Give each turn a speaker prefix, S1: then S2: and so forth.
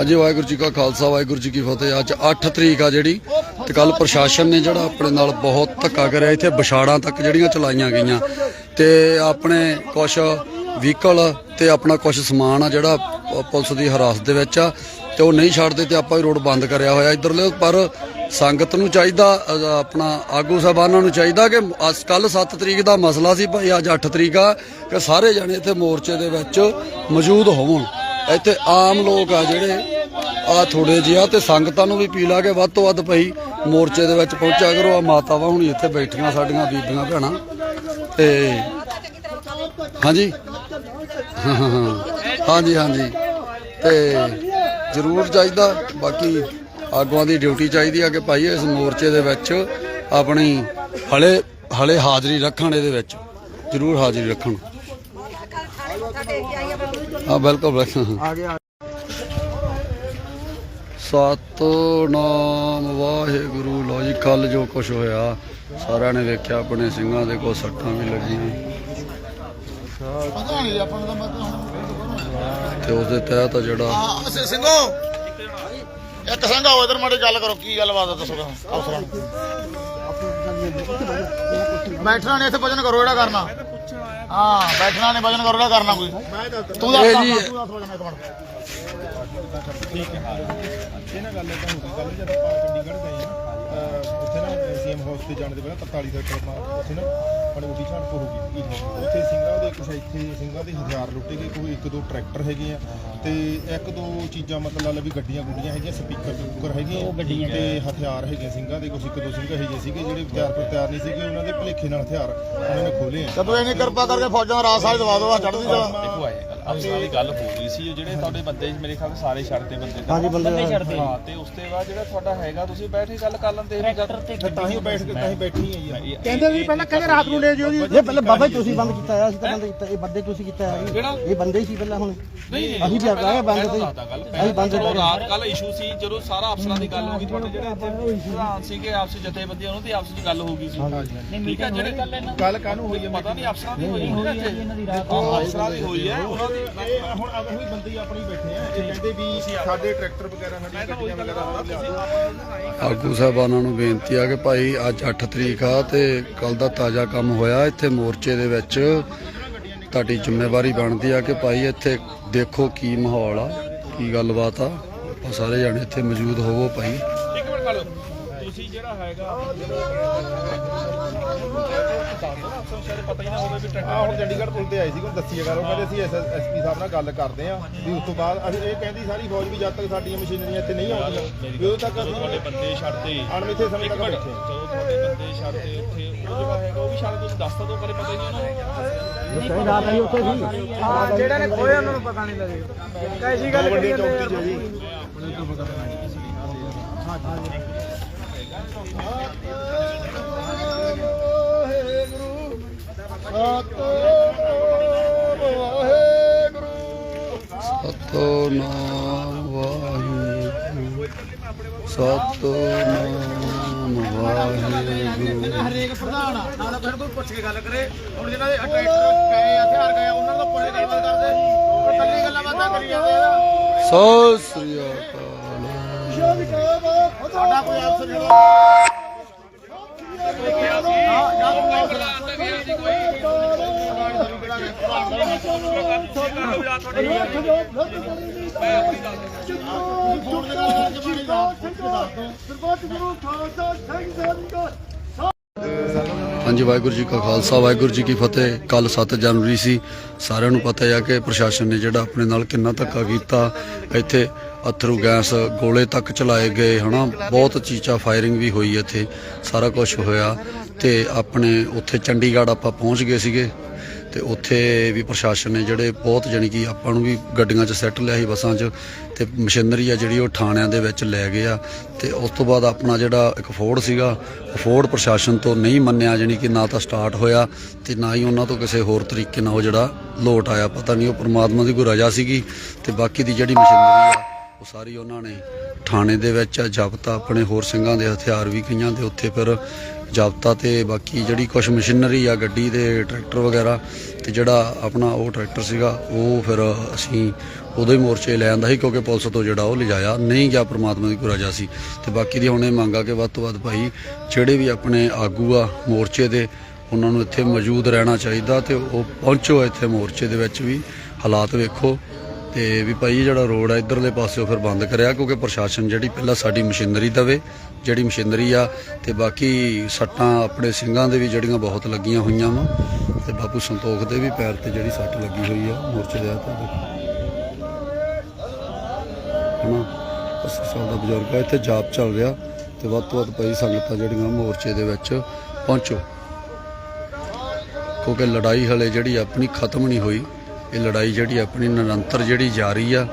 S1: ਅਜੇ ਵਾਹਿਗੁਰੂ ਜੀ ਕਾ ਖਾਲਸਾ, ਵਾਹਿਗੁਰੂ ਜੀ ਕੀ ਫਤਿਹ। ਅੱਜ 8 ਤਰੀਕ ਆ ਜਿਹੜੀ ਤੇ ਕੱਲ ਪ੍ਰਸ਼ਾਸਨ ਨੇ ਜਿਹੜਾ ਆਪਣੇ ਨਾਲ ਬਹੁਤ ਧੱਕਾ ਕਰਿਆ। ਇੱਥੇ ਵਿਛਾੜਾਂ ਤੱਕ ਜਿਹੜੀਆਂ ਚਲਾਈਆਂ ਗਈਆਂ। ਤੇ ਆਪਣੇ ਕੁਛ ਵਹੀਕਲ ਤੇ ਆਪਣਾ ਕੁਛ ਸਮਾਨ ਆ ਜਿਹੜਾ ਪੁਲਿਸ ਦੀ ਹਰਾਸਤ ਦੇ ਵਿੱਚ ਆ। ਤੇ ਉਹ ਨਹੀਂ ਛੱਡਦੇ ਤੇ ਆਪਾਂ ਵੀ ਰੋਡ ਬੰਦ ਕਰਿਆ ਹੋਇਆ ਇਧਰਲੇ। ਪਰ ਸੰਗਤ ਨੂੰ ਚਾਹੀਦਾ ਆਪਣਾ ਆਗੂ ਸਾਹਿਬਾਨਾਂ ਨੂੰ ਚਾਹੀਦਾ ਕਿ ਅੱਜ ਕੱਲ 7 ਤਰੀਕ ਦਾ ਮਸਲਾ ਸੀ, ਭਾਈ ਅੱਜ 8 ਤਰੀਕ ਆ ਕਿ ਸਾਰੇ ਜਣੇ ਇੱਥੇ ਮੋਰਚੇ ਦੇ ਵਿੱਚ ਮੌਜੂਦ ਹੋਵਣ। ਇੱਥੇ ਆਮ ਲੋਕ ਆ ਜਿਹੜੇ ਆ ਥੋੜੇ ਜਿਹਾ ਤੇ ਸੰਗਤਾਂ ਨੂੰ ਵੀ ਪੀਲਾ ਕੇ ਵੱਧ ਤੋਂ ਵੱਧ ਭਾਈ ਮੋਰਚੇ ਦੇ ਵਿੱਚ ਪਹੁੰਚਿਆ ਕਰੋ। ਆ ਮਾਤਾਵਾਂ ਹੁਣ ਇੱਥੇ ਬੈਠੀਆਂ ਸਾਡੀਆਂ ਬੀਬੀਆਂ ਭੈਣਾਂ। ਤੇ ਹਾਂਜੀ। ਹਾਂ ਹਾਂਜੀ ਹਾਂਜੀ। ਤੇ ਜ਼ਰੂਰ ਚਾਹੀਦਾ ਬਾਕੀ ਆਗੂਆਂ ਦੀ ਡਿਊਟੀ ਚਾਹੀਦੀ ਆ ਕਿ ਭਾਈ ਇਸ ਮੋਰਚੇ ਦੇ ਵਿੱਚ ਆਪਣੀ ਹਲੇ ਹਲੇ ਹਾਜ਼ਰੀ ਰੱਖਣ ਇਹਦੇ ਵਿੱਚ। ਜ਼ਰੂਰ ਹਾਜ਼ਰੀ ਰੱਖਣ। ਹਾਂ ਬਿਲਕੁਲ ਬਿਲਕੁਲ
S2: ਆ ਗਿਆ।
S1: ਸਤਨਾਮ ਵਾਹਿਗੁਰੂ। ਲੋ ਜੀ ਕੱਲ ਜੋ ਕੁਝ ਹੋਇਆ ਸਾਰਿਆਂ ਨੇ ਵੇਖਿਆ ਆਪਣੇ ਸਿੰਘਾਂ ਦੇ ਕੋ ਸੱਟਾਂ ਵੀ ਲੱਗੀਆਂ।
S2: ਪਤਾ ਨਹੀਂ ਆਪਾਂ ਨੂੰ ਤਾਂ
S1: ਤੇ ਉਹਦੇ ਤਹਿਤ ਜਿਹੜਾ
S2: ਹਾਂ ਅਸੀਂ ਸਿੰਘੋ ਇੱਕ ਸਿੰਘ ਆਓ ਇਧਰ ਮਾੜੀ ਗੱਲ ਕਰੋ ਕੀ ਗੱਲਬਾਤ ਆ ਦੱਸੋ ਅਫਸਰਾਂ ਨੂੰ। ਬੈਠਣਾ ਨਹੀਂ ਇੱਥੇ ਭਜਨ ਕਰੋ ਜਿਹੜਾ ਕਰਨਾ। ਹਾਂ ਬੈਠਣਾ ਨਹੀਂ ਭਜਨ ਕਰੋ ਜਿਹੜਾ ਕਰਨਾ ਕੋਈ। ਤੂੰ ਦੱਸ
S1: ਇਹ ਜੀ-
S2: ਤੂੰ ਦੱਸ ਭਜਨ ਇੱਕ ਮਿੰਟ
S3: ਇਹ ਨਾ ਗੱਲ ਤਾਂ ਹੋ ਗਈ ਕੱਲ ਜਦ ਆਪਾਂ ਚੰਡੀਗੜ੍ਹ ਗਏ ਨਾ ਉੱਥੇ ਨਾ ਸੀਐਮ ਹਾਊਸ ਤੇ ਜਾਣ ਦੇ ਪਹਿਲਾਂ 43 ਦਾ ਟਰਮਾ ਉੱਥੇ ਨਾ ਬੜੀ ਉੱਡੀ ਝਾੜ ਹੋ ਗਈ। ਸਿੰਘਾਂ ਦੇ ਕੁਛ ਇੱਥੇ ਸਿੰਘਾਂ ਦੇ ਹਥਿਆਰ ਲੁੱਟੇ ਗਏ ਕੋਈ ਇੱਕ ਦੋ ਟਰੈਕਟਰ ਹੈਗੇ ਆ ਤੇ ਇੱਕ ਦੋ ਚੀਜ਼ਾਂ ਮਤਲਬ ਲਾ ਵੀ ਗੱਡੀਆਂ ਗੁੱਡੀਆਂ ਹੈਗੀਆਂ ਸਪੀਕਰ ਸਪੂਕਰ ਹੈਗੇ ਤੇ ਹਥਿਆਰ ਹੈਗੇ ਸਿੰਘਾਂ ਦੇ ਕੁਛ ਇੱਕ ਦੋ ਸਿੰਘ ਹੈਗੇ ਸੀਗੇ ਜਿਹੜੇ ਤਿਆਰ ਪਰ ਤਿਆਰ ਨਹੀਂ ਸੀਗੇ ਉਹਨਾਂ ਦੇ ਭਲੇਖੇ ਨਾਲ ਹਥਿਆਰ ਉਹਨਾਂ ਨੇ ਖੋਲੇ ਆ।
S2: ਜਦੋਂ ਇਹਨੇ ਕਿਰਪਾ ਕਰਕੇ ਫੌਜਾਂ ਦਾ ਰਾਜ ਸਾਹਿਬ ਦਵਾ ਦੋ ਚੜ੍ਹਦੀ ਜਾ
S4: ਦੇਖੋ ਆਏ ਗੱਲ। ਅਫਸਰਾਂ ਦੀ ਗੱਲ ਹੋ ਰਹੀ ਸੀ ਜਿਹੜੇ ਤੁਹਾਡੇ ਬੰਦੇ ਮੇਰੇ ਖਿਆਲ ਸਾਰੇ ਛੱਡਦੇ ਬੰਦੇ ਹਾਂਜੀ ਬੰਦੇ ਛੱਡਦੇ। ਹਾਂ ਤੇ ਉਸ ਤੋਂ ਬਾਅਦ ਜਿਹੜਾ ਤੁਹਾਡਾ ਹੈਗਾ ਤੁਸੀਂ ਬੈਠ ਕੇ ਗੱਲ ਕਰ ਲੈਂਦੇ। ਗੱਲ
S3: ਤਾਂ ਹੀ ਬੈਠ ਕੇ ਤਾਂ ਹੀ ਬੈਠੀ ਹੈ ਜੀ।
S4: ਕਹਿੰਦੇ ਵੀ ਪਹਿਲਾਂ ਕਹਿੰਦੇ ਰਾਤ ਨੂੰ ਲੈ ਜਿਓ ਜੀ।
S5: ਇਹ ਪਹਿਲਾਂ ਬਾਬਾ ਜੀ ਤੁਸੀਂ ਬੰਦ ਕੀਤਾ ਆ ਅਸੀਂ ਤਾਂ ਬੰਦ ਕੀਤਾ ਇਹ ਬੰਦੇ ਤੁਸੀਂ ਕੀਤਾ।
S4: ਕਿਹੜਾ?
S5: ਇਹ ਬੰਦੇ ਹੀ ਸੀ ਪਹਿਲਾਂ ਹੁਣ।
S4: ਨਹੀਂ ਨਹੀਂ।
S5: ਅਸੀਂ ਵੀ ਆ ਗਏ ਬੰਦ ਤੇ। ਅਸੀਂ ਬੰਦ ਕਰ
S4: ਰਾਤ ਕੱਲ ਇਸ਼ੂ ਸੀ ਜਦੋਂ ਸਾਰਾ ਅਫਸਰਾਂ ਦੀ ਗੱਲ ਹੋ ਗਈ ਤੁਹਾਡੇ ਜਿਹੜੇ ਇੱਥੇ ਪ੍ਰਧਾਨ ਸੀਗੇ ਆਪਸ ਵਿੱਚ ਜਥੇਬੰਦੀਆਂ ਉਹਨਾਂ ਦੀ ਆਪਸ ਵਿੱਚ ਗੱਲ ਹੋ ਗਈ ਸੀ। ਠੀਕ ਹੈ ਜਿਹੜੇ ਕੱਲ ਇਹਨਾਂ
S3: ਗੱਲ ਕਾਹਨੂੰ ਹੋਈ ਹੈ
S4: ਪਤਾ ਨਹੀਂ ਅਫਸਰਾਂ ਦੀ ਹੋਈ ਹੋਣੀ ਇੱਥੇ ਹਾਂ, ਅਫਸਰਾਂ ਦੀ ਹੋਈ ਹੈ ਉਹਨਾਂ ਦੀ
S3: ਇਹ ਹੁਣ ਅਗਰ ਵੀ ਬੰਦੇ ਹੀ ਆਪਣੀ ਬੈਠੇ ਆ ਇਹ ਕਹਿੰਦੇ ਵੀ ਸਾਡੇ ਟਰੈਕਟਰ ਵਗੈਰਾ ਸਾਡੀਆਂ ਗੱਡੀਆਂ ਵਗੈਰਾ ਲਿਆ ਦਿਓ।
S1: ਆਗੂ ਸਾਹਿਬਾਨਾਂ ਨੂੰ ਬੇਨਤੀ ਆ ਕਿ ਭਾਈ ਅੱਜ 8 ਤਰੀਕ ਆ ਤੇ ਕੱਲ ਦਾ ਤਾਜ਼ਾ ਕੰਮ ਹੋਇਆ ਇੱਥੇ ਮੋਰਚੇ ਦੇ ਵਿੱਚ। ਤੁਹਾਡੀ ਜ਼ਿੰਮੇਵਾਰੀ ਬਣਦੀ ਆ ਕਿ ਭਾਈ ਇੱਥੇ ਦੇਖੋ ਕੀ ਮਾਹੌਲ ਆ ਕੀ ਗੱਲਬਾਤ ਆ। ਆਪਾਂ ਸਾਰੇ ਜਾਣੇ ਇੱਥੇ ਮੌਜੂਦ ਹੋਵੋ ਭਾਈ।
S4: ਇੱਕ ਮਿੰਟ ਖੜੋ ਤੁਸੀਂ ਜਿਹੜਾ ਹੈਗਾ ਪਤਾ ਹੀ ਨਾ ਹੋਵੇ ਵੀ
S3: ਆ ਹੁਣ ਚੰਡੀਗੜ੍ਹ ਪੁਲਿਸ ਤੇ ਆਏ ਸੀ ਕੋਈ ਦੱਸੀ ਗੱਲ ਉਹ ਕਹਿੰਦੇ ਅਸੀਂ ਐਸਐਸਪੀ ਸਾਹਿਬ ਨਾਲ ਗੱਲ ਕਰਦੇ ਆ ਵੀ ਉਸ ਤੋਂ ਬਾਅਦ ਅਸੀਂ ਇਹ ਕਹਿੰਦੀ ਸਾਰੀ ਫੌਜ ਵੀ ਜਦ ਤੱਕ ਸਾਡੀਆਂ ਮਸ਼ੀਨਰੀਆਂ ਇੱਥੇ ਨਹੀਂ ਆਉਂਦੀਆਂ ਵੀ ਉਦੋਂ ਤੱਕ
S4: ਤੁਹਾਡੇ
S3: ਅਸੀਂ
S4: ਬੰਦੇ ਛੱਡਦੇ
S3: ਅਣਮਿੱਥੇ ਸਮੇਂ
S4: ਇੱਕ
S3: ਤੱਕ
S4: ਮਿੰਟ।
S3: ਬੈਠੇ
S4: ਜਦੋਂ ਤੁਹਾਡੇ ਬੰਦੇ ਛੱਡਦੇ ਉੱਥੇ ਉਹ ਜਿਹੜਾ ਹੈਗਾ ਉਹ ਵੀ ਛੱਡ ਤੁਸੀਂ ਦੱਸ ਤਾਂ ਦੋ ਪਤਾ ਨਹੀਂ ਉਹਨਾਂ ਨੂੰ
S5: ਰਾਤ ਆਈ ਉੱਥੇ ਸੀ
S2: ਜਿਹੜਾ ਨੇ ਖੋਏ ਉਹਨਾਂ ਨੂੰ ਪਤਾ ਨਹੀਂ ਲੱਗੇਗਾ ਕੈਸੀ ਗੱਲ
S3: ਵੱਡੀ ਚੌਕੀ ਚ ਜੀ
S1: ਸਤਨਾਮ ਵਾਹਿਗੁਰੂ। ਸਤਨਾਮ ਵਾਹਿਗੁਰੂ
S2: ਹਰੇਕ ਪ੍ਰਧਾਨ ਆ ਨਾਲ ਫਿਰ ਕੋਈ ਪੁੱਛ ਕੇ ਗੱਲ ਕਰੇ ਹੁਣ ਜਿਹਨਾਂ ਦੇ ਟਰੈਕਟਰ ਗਏ ਹਥਿਆਰ ਗਏ ਉਹਨਾਂ ਦਾ ਪੁੱਛ ਕੇ ਗੱਲਬਾਤ ਕਰਦੇ ਉਹ ਕੱਲੀ ਗੱਲਾਂ ਬਾਤਾਂ ਕਰੀ ਜਾਂਦੇ ਆ
S1: ਸਤਿ ਸ੍ਰੀ ਅਕਾਲ
S2: ਸਾਡਾ ਕੋਈ। ਅਫਸਰ ਜਿਹੜਾ
S1: ਹਾਂਜੀ, ਵਾਹਿਗੁਰੂ ਜੀ ਕਾ ਖਾਲਸਾ, ਵਾਹਿਗੁਰੂ ਜੀ ਕੀ ਫਤਿਹ। ਕੱਲ 7 ਜਨਵਰੀ ਸੀ। ਸਾਰਿਆਂ ਨੂੰ ਪਤਾ ਹੈ ਕਿ ਪ੍ਰਸ਼ਾਸਨ ਨੇ ਜਿਹੜਾ ਆਪਣੇ ਨਾਲ ਕਿੰਨਾ ਧੱਕਾ ਕੀਤਾ, ਇੱਥੇ ਅਥਰੂ ਗੈਸ ਗੋਲੇ ਤੱਕ ਚਲਾਏ ਗਏ, ਹਨਾ? ਬਹੁਤ ਚੀਚਾ ਫਾਇਰਿੰਗ ਵੀ ਹੋਈ ਇੱਥੇ, ਸਾਰਾ ਕੁਝ ਹੋਇਆ। ਤੇ ਆਪਣੇ ਉੱਥੇ ਚੰਡੀਗੜ੍ਹ ਆਪਾਂ ਪਹੁੰਚ ਗਏ ਸੀਗੇ। ਤੇ ਉੱਥੇ ਵੀ ਪ੍ਰਸ਼ਾਸਨ ਨੇ ਜਿਹੜੇ ਬਹੁਤ ਜਾਣੀ ਕਿ ਆਪਾਂ ਨੂੰ ਵੀ ਗੱਡੀਆਂ 'ਚ ਸੈੱਟ ਲਿਆ ਸੀ ਬੱਸਾਂ 'ਚ ਤੇ ਮਸ਼ੀਨਰੀ ਆ ਜਿਹੜੀ ਉਹ ਥਾਣਿਆਂ ਦੇ ਵਿੱਚ ਲੈ ਗਏ ਆ ਤੇ ਉਸ ਤੋਂ ਬਾਅਦ ਆਪਣਾ ਜਿਹੜਾ ਇੱਕ ਫੋਰਡ ਸੀਗਾ, ਉਹ ਫੋਰਡ ਪ੍ਰਸ਼ਾਸਨ ਤੋਂ ਨਹੀਂ ਮੰਨਿਆ ਜਾਣੀ ਕਿ ਨਾ ਤਾਂ ਸਟਾਰਟ ਹੋਇਆ ਤੇ ਨਾ ਹੀ ਉਹਨਾਂ ਤੋਂ ਕਿਸੇ ਹੋਰ ਤਰੀਕੇ ਨਾਲ ਉਹ ਜਿਹੜਾ ਲੋਟ ਆਇਆ। ਪਤਾ ਨਹੀਂ ਉਹ ਪ੍ਰਮਾਤਮਾ ਦੀ ਕੋਈ ਰਜ਼ਾ ਸੀਗੀ ਤੇ ਬਾਕੀ ਦੀ ਜਿਹੜੀ ਮਸ਼ੀਨਰੀ ਆ, ਉਹ ਸਾਰੀ ਉਹਨਾਂ ਨੇ ਥਾਣੇ ਦੇ ਵਿੱਚ ਜ਼ਬਤ ਆਪਣੇ ਹੋਰ ਸਿੰਘਾਂ ਦੇ ਹਥਿਆਰ ਵੀ ਕਈਆਂ ਦੇ ਉੱਥੇ ਫਿਰ ਜਾਬਤਾ ਤੇ ਬਾਕੀ ਜਿਹੜੀ ਕੁਝ ਮਸ਼ੀਨਰੀ ਆ, ਗੱਡੀ ਦੇ ਟਰੈਕਟਰ ਵਗੈਰਾ ਤੇ ਜਿਹੜਾ ਆਪਣਾ ਉਹ ਟਰੈਕਟਰ ਸੀਗਾ, ਉਹ ਫਿਰ ਅਸੀਂ ਉਦੋਂ ਹੀ ਮੋਰਚੇ ਲੈ ਆਂਦਾ ਸੀ ਕਿਉਂਕਿ ਪੁਲਿਸ ਤੋਂ ਜਿਹੜਾ ਉਹ ਲਿਜਾਇਆ। ਨਹੀਂ ਗਿਆ ਪ੍ਰਮਾਤਮਾ ਦੀ ਕੁਰਾਜਾ ਸੀ। ਤੇ ਬਾਕੀ ਦੀ ਹੁਣ ਇਹ ਮੰਗਾ ਕਿ ਵੱਧ ਤੋਂ ਵੱਧ ਭਾਈ ਜਿਹੜੇ ਵੀ ਆਪਣੇ ਆਗੂ ਆ ਮੋਰਚੇ ਦੇ, ਉਹਨਾਂ ਨੂੰ ਇੱਥੇ ਮੌਜੂਦ ਰਹਿਣਾ ਚਾਹੀਦਾ ਤੇ ਉਹ ਪਹੁੰਚੋ ਇੱਥੇ ਮੋਰਚੇ ਦੇ ਵਿੱਚ ਵੀ। ਹਾਲਾਤ ਵੇਖੋ। ਤੇ ਵੀ ਭਾਈ ਜਿਹੜਾ ਰੋਡ ਆ, ਇਧਰਲੇ ਪਾਸਿਓ ਫਿਰ ਬੰਦ ਕਰਿਆ, ਕਿਉਂਕਿ ਪ੍ਰਸ਼ਾਸਨ ਜਿਹੜੀ ਪਹਿਲਾਂ ਸਾਡੀ ਮਸ਼ੀਨਰੀ ਦਵੇ, ਜਿਹੜੀ ਮਸ਼ੀਨਰੀ ਆ, ਤੇ ਬਾਕੀ ਸੱਟਾਂ ਆਪਣੇ ਸਿੰਘਾਂ ਦੇ ਵੀ ਜਿਹੜੀਆਂ ਬਹੁਤ ਲੱਗੀਆਂ ਹੋਈਆਂ ਵਾ, ਤੇ ਬਾਪੂ ਸੰਤੋਖ ਦੇ ਵੀ ਪੈਰ ਤੇ ਜਿਹੜੀ ਸੱਟ ਲੱਗੀ ਹੋਈ ਆ, ਮੋਰਚੇ ਦੇ ਹੱਥਾਂ ਤੇ। ਹਨਾ? 80 ਸਾਲ ਦਾ ਬਜ਼ੁਰਗ ਆ, ਇੱਥੇ ਜਾਪ ਚੱਲ ਰਿਹਾ, ਤੇ ਵੱਧ ਤੋਂ ਵੱਧ ਭਾਈ ਸੰਗਤਾਂ ਜਿਹੜੀਆਂ ਮੋਰਚੇ ਦੇ ਵਿੱਚ ਪਹੁੰਚੋ। ਕਿਉਂਕਿ ਲੜਾਈ ਹਲੇ ਜਿਹੜੀ ਆਪਣੀ ਖਤਮ ਨਹੀਂ ਹੋਈ ਇਹ ਲੜਾਈ ਜਿਹੜੀ ਆਪਣੀ ਨਿਰੰਤਰ ਜਿਹੜੀ ਜਾਰੀ ਆ